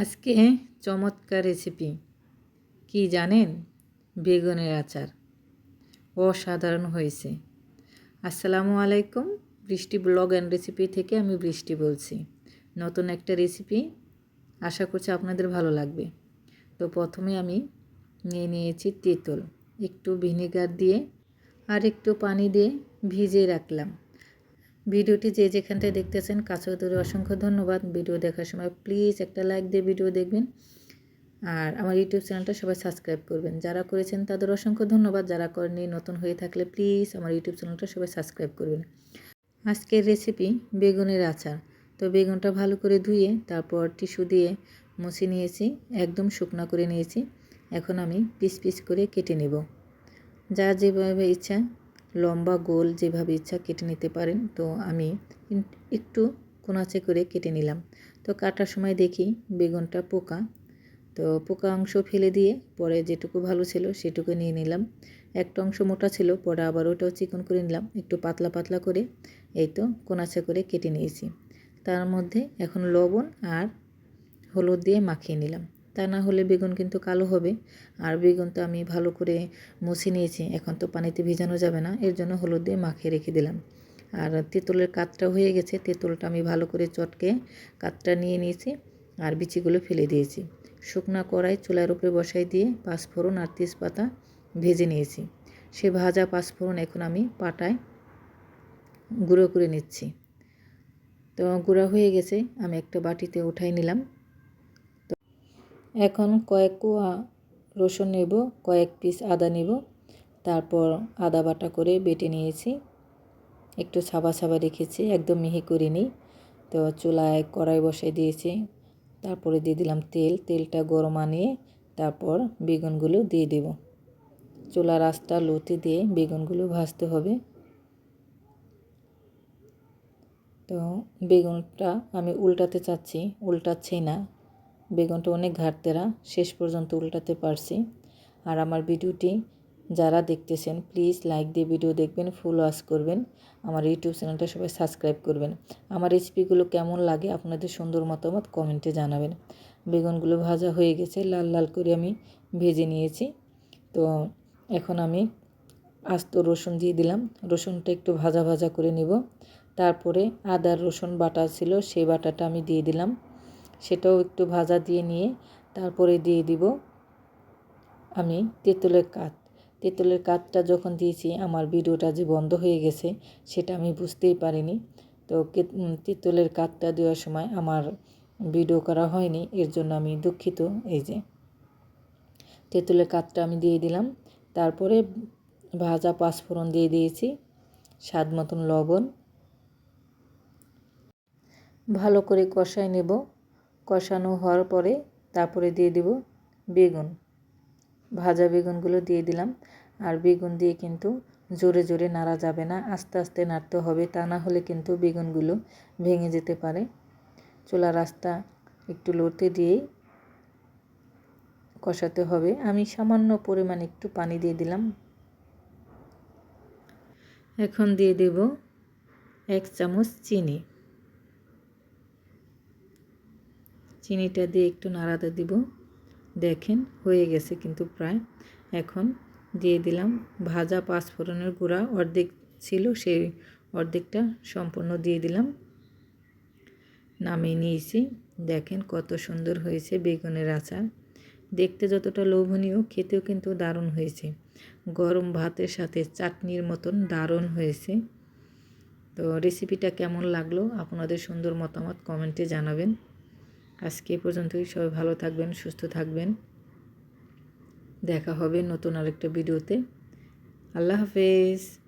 আজকে চমৎকার রেসিপি কি জানেন? বেগুনের আচার। অসাধারণ হয়েছে। আসসালামু আলাইকুম। বৃষ্টি ব্লগ অ্যান্ড রেসিপি থেকে আমি বৃষ্টি বলছি। নতুন একটা রেসিপি আশা করছি আপনাদের ভালো লাগবে। তো প্রথমে আমি নিয়ে নিয়েছি তেঁতুল। একটু ভিনেগার দিয়ে আর একটু পানি দিয়ে ভিজিয়ে রাখলাম। ভিডিওটি যে যেখানটায় দেখতেছেন কাছে ধরে অসংখ্য ধন্যবাদ। ভিডিও দেখার সময় প্লিজ একটা লাইক দিয়ে ভিডিও দেখবেন। আর আমার ইউটিউব চ্যানেলটা সবাই সাবস্ক্রাইব করবেন। যারা করেছেন তাদের অসংখ্য ধন্যবাদ। যারা করেনি নতুন হয়ে থাকলে প্লিজ আমার ইউটিউব চ্যানেলটা সবাই সাবস্ক্রাইব করবেন। আজকের রেসিপি বেগুনের আচার। তো বেগুনটা ভালো করে ধুয়ে তারপর টিস্যু দিয়ে মুছে নিয়েছি। একদম শুকনো করে নিয়েছি। এখন আমি পিস পিস করে কেটে নেব। যা যেভাবে ইচ্ছা লম্বা গোল যেভাবে ইচ্ছা কেটে নিতে পারেন, তো আমি একটু কোনাচে করে কেটে নিলাম। তো কাটার সময় দেখি বেগুনটা পোকা। তো পোকা অংশ ফেলে দিয়ে পরে যেটুকু ভালো ছিল সেটুকু নিয়ে নিলাম। একটা অংশ মোটা ছিল, পরে আবার ওটাও চিকন করে নিলাম, একটু পাতলা পাতলা করে। এই তো কোনাচে করে কেটে নিয়েছি। তার মধ্যে এখন লবণ আর হলুদ দিয়ে মাখিয়ে নিলাম। তা না হলে বেগুন কিন্তু কালো হবে। আর বেগুন তো আমি ভালো করে মুছে নিয়েছি, এখন তো পানিতে ভিজানো যাবে না, এর জন্য হলুদ দিয়ে মাখিয়ে রেখে দিলাম। আর তেঁতুলের কাতটা হয়ে গেছে, তেঁতুলটা আমি ভালো করে চটকে কাতটা নিয়ে নিয়েছি আর বিচিগুলো ফেলে দিয়েছি। শুকনা কড়াই চুলার উপরে বসাই দিয়ে পাঁচফোড়ন আর তেজপাতা ভেজে নিয়েছি। সে ভাজা পাঁচফোড়ন এখন আমি পাটায় গুঁড়ো করে নিচ্ছি। তো গুঁড়া হয়ে গেছে, আমি একটা বাটিতে উঠাই নিলাম। এখন কয়েক কোয়া রসুন নেব, কয়েক পিস আদা নেব। তারপর আদা বাটা করে বেটে নিয়েছি। একটু সাবা সাবা রেখেছি, একদম মিহি করিনি তো চুলায় কড়াই বসাই দিয়েছি। তারপরে দিয়ে দিলাম তেল। তেলটা গরম আনিয়ে তারপর বেগুনগুলো দিয়ে দেব। চুলার রাস্তা লোতে দিয়ে বেগুনগুলো ভাজতে হবে। তো বেগুনটা আমি উল্টাতে চাচ্ছি, উল্টাচ্ছি না। বেগুনটা অনেক ঘাটতেরা, শেষ পর্যন্ত উল্টাতে পারছি। আর আমার ভিডিওটি যারা দেখতেছেন প্লিজ লাইক দিয়ে ভিডিও দেখবেন ফুল ওয়াশ করবেন। আমার ইউটিউব চ্যানেলটা সবাই সাবস্ক্রাইব করবেন। আমার রেসিপিগুলো কেমন লাগে আপনাদের সুন্দর মতামত কমেন্টে জানাবেন। বেগুনগুলো ভাজা হয়ে গেছে, লাল লাল করে আমি ভেজে নিয়েছি। তো এখন আমি আস্ত রসুন দিয়ে দিলাম। রসুনটা একটু ভাজা ভাজা করে নিব। তারপরে আদার রসুন বাটা ছিল সেই বাটাটা আমি দিয়ে দিলাম। সেটাও একটু ভাজা দিয়ে নিয়ে তারপরে দিয়ে দিব আমি তেঁতুলের কাত। তেঁতুলের কাতটা যখন দিয়েছি, আমার ভিডিওটা যে বন্ধ হয়ে গেছে, সেটা আমি বুঝতেই পারিনি। তো তেঁতুলের কাতটা দেওয়ার সময় আমার ভিডিও করা হয়নি, এর জন্য আমি দুঃখিত। এই যে, তেঁতুলের কাতটা আমি দিয়ে দিলাম। তারপরে ভাজা পাঁচফোড়ন দিয়ে দিয়েছি, স্বাদ মতন লবণ। ভালো করে কষায় নেব। কষানো হওয়ার পরে তারপরে দিয়ে দেব বেগুন। ভাজা বেগুনগুলো দিয়ে দিলাম। আর বেগুন দিয়ে কিন্তু জোরে জোরে নাড়া যাবে না। আস্তে আস্তে নাড়তে হবে। তা না হলে কিন্তু বেগুনগুলো ভেঙে যেতে পারে। চোলা রাস্তা একটু লড়তে দিয়েই কষাতে হবে। আমি সামান্য পরিমাণ একটু পানি দিয়ে দিলাম। এখন দিয়ে দেব এক চামচ চিনি। চিনিটা দিয়ে একটু নাড়াতে দিব। দেখেন, হয়ে গেছে কিন্তু প্রায়। এখন দিয়ে দিলাম ভাজা পাঁচফোড়নের গুঁড়া। অর্ধেক ছিল, সেই অর্ধেকটা সম্পূর্ণ দিয়ে দিলাম। নামিয়ে নিয়েছি। দেখেন কত সুন্দর হয়েছে বেগুনের আচার। দেখতে যতটা লোভনীয়, খেতেও কিন্তু দারুণ হয়েছে। গরম ভাতের সাথে চাটনির মতন দারুণ হয়েছে। তো রেসিপিটা কেমন লাগল? আপনাদের সুন্দর মতামত কমেন্টে জানাবেন। আজকে পর্যন্তই। সবাই ভালো থাকবেন সুস্থ থাকবেন। দেখা হবে নতুন আরেকটা ভিডিওতে। আল্লাহ হাফেজ।